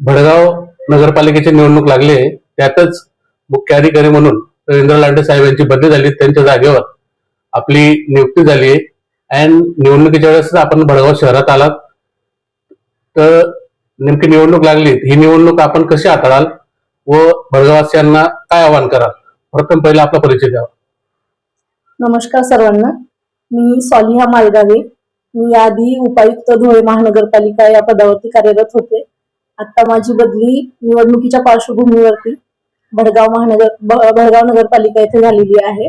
भडगाव नगरपालिकेची निवडणूक लागली त्यातच मुख्याधिकारी म्हणून रवींद्र लांडे साहेब यांची बदली झाली. त्यांच्या जागेवर आपली नियुक्ती झाली आहे. अँड निवडणुकीच्या वेळेस आपण भडगाव शहरात आलात. तर नेमकी निवडणूक लागली. ही निवडणूक आपण कशी हाताळाल व भडगाववासियांना काय आवाहन कराल? प्रथम पहिला आपला परिचय द्यावा. नमस्कार सर्वांना. मी सॉलिहा मालगावे. मी याआधी उपायुक्त धुळे महानगरपालिका या पदावरती कार्यरत होते. आता माझी बदली निवडणुकीच्या पार्श्वभूमीवरती भडगाव महानगर भडगाव नगरपालिका येथे झालेली आहे.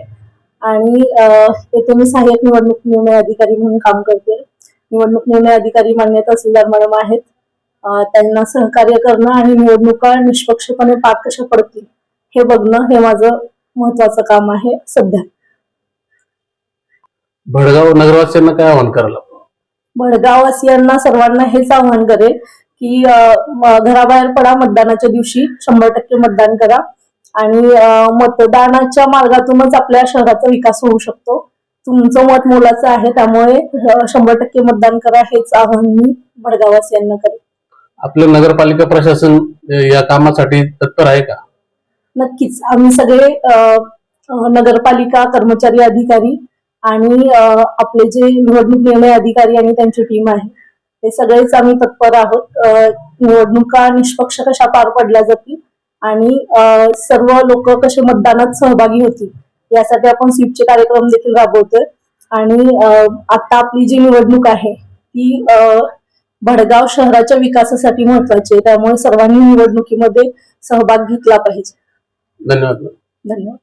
आणि येथे मी सहाय्यक निवडणूक निर्णय अधिकारी म्हणून काम करते. निवडणूक निर्णय अधिकारी मान्यता तहसीलदार मॅडम आहेत. त्यांना सहकार्य करणं आणि निवडणुका निष्पक्षपणे पार कशा पडतील हे बघणं हे माझं महत्वाचं काम आहे सध्या. भडगाव नगरवासियांना काय आवाहन आपण? भडगाववासियांना सर्वांना हेच आवाहन करेल की घराबाहेर पडा मतदानाच्या दिवशी. शंभर टक्के मतदान करा. आणि मतदानाच्या मार्गातूनच आपल्या शहराचा विकास होऊ शकतो. तुमचं मत मोलाचं आहे त्यामुळे शंभर टक्के मतदान करा हेच आवाहन मी भडगाववासियांना करेल आपलं नगरपालिका प्रशासन या कामासाठी तत्पर आहे का? नक्कीच. आम्ही सगळे नगरपालिका कर्मचारी अधिकारी आणि आपले जे निवडणूक निर्णय अधिकारी आणि त्यांची टीम आहे ते सगळेच आम्ही तत्पर आहोत. निवडणुका निष्पक्ष कशा पार पडल्या जातील आणि सर्व लोक कसे मतदानात सहभागी होतील यासाठी आपण स्वीपचे कार्यक्रम देखील राबवतोय. आणि आता आपली जी निवडणूक आहे ती भडगाव शहराच्या विकासासाठी महत्वाची आहे. त्यामुळे सर्वांनी निवडणुकीमध्ये सहभाग घेतला पाहिजे. धन्यवाद. धन्यवाद.